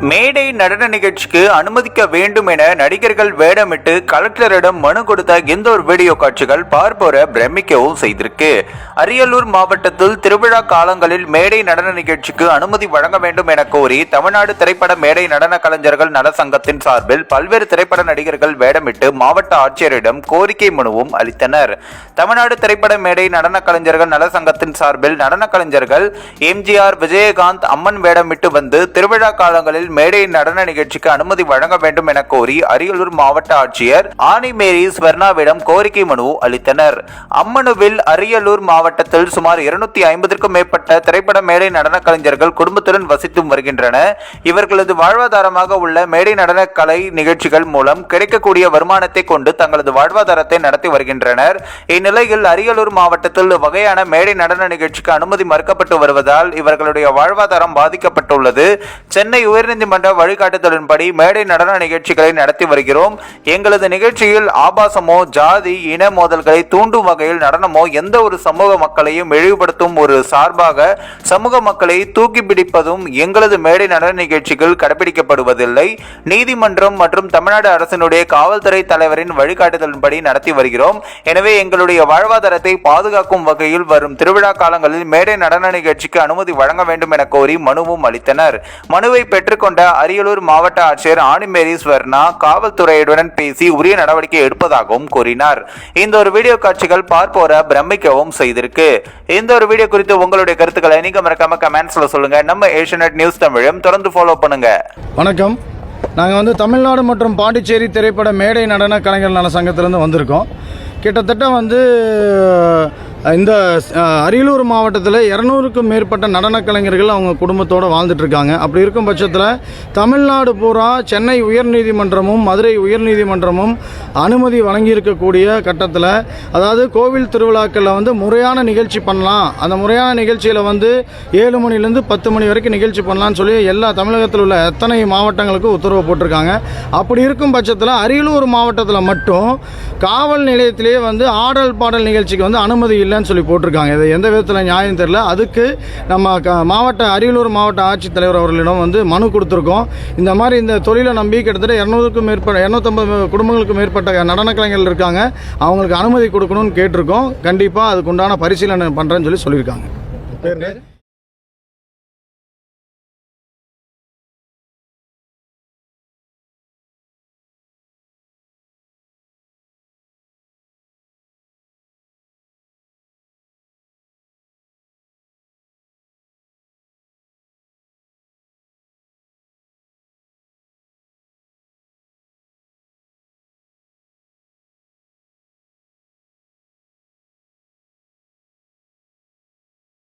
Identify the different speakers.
Speaker 1: மேடை நடன நிகழ்ச்சிக்கு அனுமதிக்க வேண்டும் என நடிகர்கள் வேடமிட்டு கலெக்டரிடம் மனு கொடுத்த இந்த ஒரு வீடியோ காட்சிகள் பார்ப்போரை பிரமிக்கவும் செய்திருக்கு. அரியலூர் மாவட்டத்தில் திருவிழா காலங்களில் மேடை நடன நிகழ்ச்சிக்கு அனுமதி வழங்க வேண்டும் என கோரி தமிழ்நாடு திரைப்பட மேடை நடன கலைஞர்கள் நல சங்கத்தின் சார்பில் பல்வேறு திரைப்பட நடிகர்கள் வேடமிட்டு மாவட்ட ஆட்சியரிடம் கோரிக்கை மனுவும் அளித்தனர். தமிழ்நாடு திரைப்பட மேடை நடன கலைஞர்கள் நல சங்கத்தின் சார்பில் நடன கலைஞர்கள் எம்ஜிஆர் விஜயகாந்த் அம்மன் வேடமிட்டு வந்து திருவிழா காலங்களில் மேடை நடன நிகழ்ச்சிக்கு அனுமதி வழங்க வேண்டும் என கோரி அரியலூர் மாவட்ட ஆட்சியர் ஆனிமேரி ஸ்வர்ணாவிடம் கோரிக்கை மனு அளித்தனர். அம்மனுவில் அரியலூர் மாவட்டத்தில் சுமார் இருநூத்தி ஐம்பதுக்கும் மேற்பட்ட திரைப்பட மேடை நடன கலைஞர்கள் குடும்பத்துடன் வசித்து வருகின்றன. இவர்களது வாழ்வாதாரமாக உள்ள மேடை நடன கலை நிகழ்ச்சிகள் மூலம் கிடைக்கக்கூடிய வருமானத்தை கொண்டு தங்களது வாழ்வாதாரத்தை நடத்தி வருகின்றனர். இந்நிலையில் அரியலூர் மாவட்டத்தில் வகையான மேடை நடன நிகழ்ச்சிக்கு அனுமதி மறுக்கப்பட்டு வருவதால் இவர்களுடைய வாழ்வாதாரம் பாதிக்கப்பட்டுள்ளது. சென்னை உயர்நீதிமன்ற வழிகாட்டுதலின்படி மேடை நடன நிகழ்ச்சிகளை நடத்தி வருகிறோம். எங்களது நிகழ்ச்சியில் ஆபாசமோ ஜாதி இன மோதல்களை தூண்டும் வகையில் நடனமோ எந்த ஒரு சமூக மக்களையும் இழிவுபடுத்தும் ஒரு சார்பாக சமூக மக்களை தூக்கி பிடிப்பதும் எங்களது மேடை நடன நிகழ்ச்சிகள் கடைபிடிக்கப்படுவதில்லை. நீதிமன்றம் மற்றும் தமிழ்நாடு அரசினுடைய காவல்துறை தலைவரின் வழிகாட்டுதலின்படி நடத்தி வருகிறோம். எனவே எங்களுடைய வாழ்வாதாரத்தை பாதுகாக்கும் வகையில் வரும் திருவிழா காலங்களில் மேடை நடன நிகழ்ச்சிக்கு அனுமதி வழங்க வேண்டும் என கோரி மனுவும் அளித்தனர். மனுவை கொண்ட அரியலூர் மாவட்ட ஆட்சியர் ஆணிமேரி ஸ்வர்ணா காவல்துறையுடன் பேசி உரிய நடவடிக்கை எடுப்பதாகவும் கூறினார். இந்த ஒரு வீடியோ காட்சிகள் பார்ப்போரை பிரமிக்கவும் செய்திருக்கு. இந்த ஒரு வீடியோ குறித்து உங்களுடைய கருத்துக்களை நீங்க மறக்காம கமெண்ட்ஸ்ல சொல்லுங்க. நம்ம ஏஷியநெட் நியூஸ் தமிழும் தொடர்ந்து ஃபாலோ பண்ணுங்க.
Speaker 2: வணக்கம். நாங்கள் வந்து தமிழ்நாடு மற்றும் பாண்டிச்சேரி திரைப்பட மேடை நடன கலைஞர் நல சங்கத்திலேருந்து வந்திருக்கோம். கிட்டத்தட்ட வந்து இந்த அரியலூர் மாவட்டத்தில் இரநூறுக்கும் மேற்பட்ட நடன கலைஞர்கள் அவங்க குடும்பத்தோடு வாழ்ந்துட்டுருக்காங்க. அப்படி இருக்கும் பட்சத்தில் தமிழ்நாடு பூரா சென்னை உயர்நீதிமன்றமும் மதுரை உயர்நீதிமன்றமும் அனுமதி வழங்கியிருக்கக்கூடிய கட்டத்தில் அதாவது கோவில் திருவிழாக்களில் வந்து முறையான நிகழ்ச்சி பண்ணலாம். அந்த முறையான நிகழ்ச்சியில் வந்து ஏழு மணிலேருந்து பத்து மணி வரைக்கும் நிகழ்ச்சி பண்ணலான்னு சொல்லி எல்லா தமிழகத்தில் உள்ள எத்தனை மாவட்டங்களுக்கும் உத்தரவு போட்டிருக்காங்க. அப்படி இருக்கும் பட்சத்தில் அரியலூர் மாவட்டத்தில் மட்டும் காவல் நிலையத்திலேயே வந்து ஆடல் பாடல் நிகழ்ச்சிக்கு வந்து அனுமதி இல்லை இல்லைன்னு சொல்லி போட்டிருக்காங்க. இது எந்த விதத்தில் நியாயம் தெரில அதுக்கு நம்ம க- மாவட்ட அரியலூர் மாவட்ட ஆட்சித்தலைவர் அவர்களிடம் வந்து மனு கொடுத்துருக்கோம். இந்த மாதிரி இந்த தொழிலை நம்பி கிட்டத்தட்ட இரநூறுக்கும் மேற்பட்ட இரநூத்தம்பது குடும்பங்களுக்கும் மேற்பட்ட நடன கலைஞர்கள் இருக்காங்க. அவங்களுக்கு அனுமதி கொடுக்கணும்னு கேட்டிருக்கோம். கண்டிப்பாக அதுக்கு உண்டான பரிசீலனை பண்ணுறேன்னு சொல்லி சொல்லியிருக்காங்க.